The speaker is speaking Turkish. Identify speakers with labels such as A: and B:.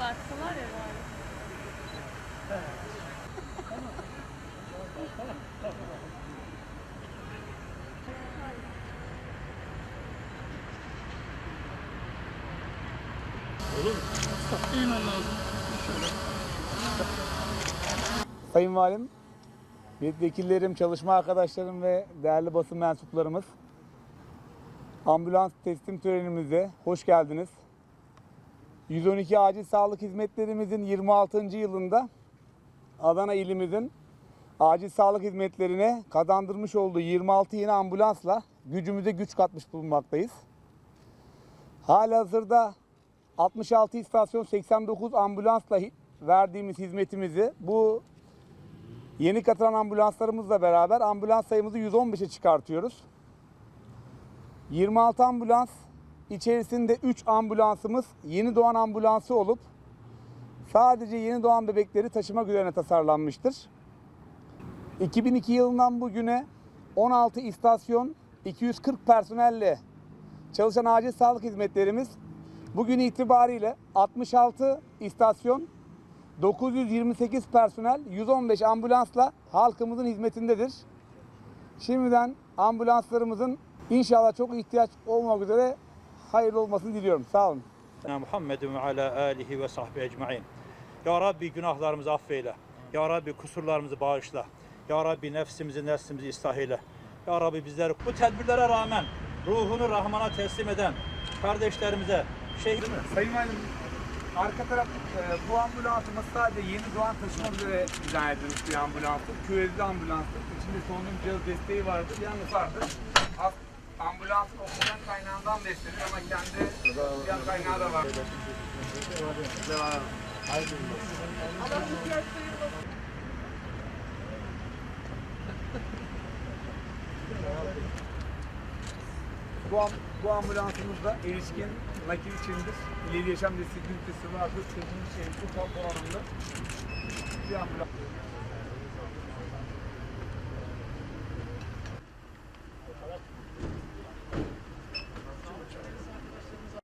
A: Baktılar ya bari.
B: Sayın Valim, milletvekillerim, çalışma arkadaşlarım ve değerli basın mensuplarımız. Ambulans teslim törenimize hoş geldiniz. 112 Acil Sağlık Hizmetlerimizin 26. yılında Adana ilimizin acil sağlık hizmetlerine kazandırmış olduğu 26 yeni ambulansla gücümüze güç katmış bulunmaktayız. Halihazırda 66 istasyon 89 ambulansla verdiğimiz hizmetimizi bu yeni katılan ambulanslarımızla beraber ambulans sayımızı 115'e çıkartıyoruz. 26 ambulans içerisinde 3 ambulansımız yeni doğan ambulansı olup sadece yeni doğan bebekleri taşımak üzerine tasarlanmıştır. 2002 yılından bugüne 16 istasyon 240 personelle çalışan acil sağlık hizmetlerimiz bugün itibariyle 66 istasyon 928 personel 115 ambulansla halkımızın hizmetindedir. Şimdiden ambulanslarımızın inşallah çok ihtiyaç olmak üzere hayırlı olmasını diliyorum. Sağ olun.
C: Muhammedin ve ala alihi ve sahbihi ecmain. Ya Rabbi günahlarımızı affeyle. Ya Rabbi kusurlarımızı bağışla. Ya Rabbi nefsimizi neslimizi ıslah eyle. Ya Rabbi bizleri bu tedbirlere rağmen ruhunu Rahman'a teslim eden kardeşlerimize, şehir
B: Sayın Valim, arka taraf e, bu ambulansımız sadece yeni doğan taşımak üzere dizayn edilmiş bir ambulanstır. Küvezli ambulanstır. İçinde solunum cihaz desteği vardır. Yalnız vardır. As- kaynağından beslenir ama kendi diğer kaynağı da var. Bu, am- bu ambulansımızda erişkin nakil içindir. İleri yaşam destek ünitesi vardır. Çözülmüş şehirli kamp oranında bir ambulans.